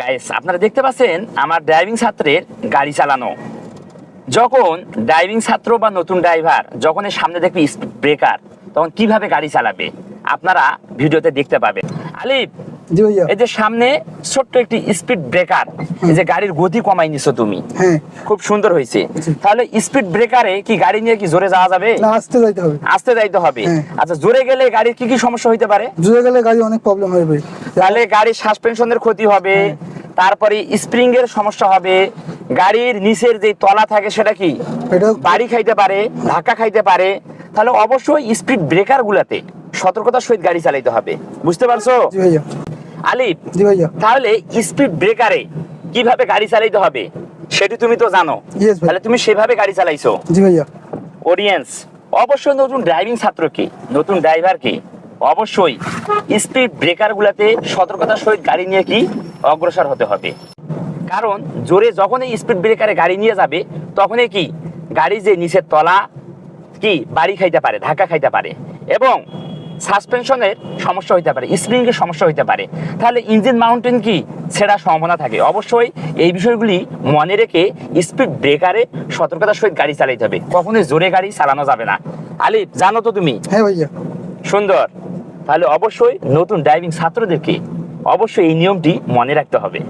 Guys আপনারা দেখতে পাচ্ছেন আমার ড্রাইভিং ছাত্রের গাড়ি চালানো। যখন ড্রাইভিং ছাত্র বা নতুন ড্রাইভার যখন এর সামনে দেখবে ব্রেকার তখন কীভাবে গাড়ি চালাবে? আপনারা ভিডিওতে দেখতে পাবেন। আলিফ এই যে সামনে ছোট্ট একটি স্পিড ব্রেকার এই যে গাড়ির গতি কমাই নিছো তুমি। হ্যাঁ। খুব সুন্দর হয়েছে। তাহলে স্পিড ব্রেকারে কি গাড়ি নিয়ে কি জোরে যাওয়া যাবে? না আসতে যাইতে হবে। আসতে যাইতে হবে। হ্যাঁ। আচ্ছা জোরে গেলে গাড়ির কি কি সমস্যা হইতে পারে? জুড়ে গেলে গাড়ি অনেক প্রবলেম হবে তাহলে গাড়ির সাসপেনশনের ক্ষতি হবে তারপরে স্প্রিং এর সমস্যা হবে গাড়ির নিচের যে তলা থাকে সেটা কি? বাড়ি খাইতে পারে ধাক্কা খাইতে পারে। তাহলে অবশ্যই স্পিড ব্রেকার গুলাতে সতর্কতার সহিত গাড়ি চালাইতে হবে। বুঝতে পারছ? আলিফ জি ভাইয়া। তাহলে স্পিড ব্রেকারে কীভাবে গাড়ি চালাইতে হবে সেটি তুমি তো জানো। তাহলে তুমি সেভাবে গাড়ি চালাইছো। জি ভাইয়া। অডিয়েন্স অবশ্যই নতুন ড্রাইভিং ছাত্রকে নতুন ড্রাইভারকে অবশ্যই স্পিড ব্রেকার গুলাতে সতর্কতার সহিত গাড়ি নিয়ে কি অগ্রসর হতে হবে। কারণ জোরে যখনই স্পিড ব্রেকারে গাড়ি নিয়ে যাবে তখনই কি গাড়ি যে নিচের তলা কি বাড়ি খাইতে পারে ধাক্কা খাইতে পারে। এবং সাসপেনশনের সমস্যা হইতে পারে স্প্রিং এর সমস্যা হইতে পারে। তাহলে ইঞ্জিন মাউন্টেন কি? ছেঁড়ার সম্ভাবনা থাকে। অবশ্যই এই বিষয়গুলি মনে রেখে স্পিড ব্রেকারে সতর্কতার সহিত গাড়ি চালাইতে হবে। কখনোই জোরে গাড়ি চালানো যাবে না। আলিফ জানো তো তুমি? হ্যাঁ ভাইয়া। সুন্দর। তাহলে অবশ্যই নতুন ড্রাইভিং ছাত্রদেরকে অবশ্যই এই নিয়মটি মনে রাখতে হবে।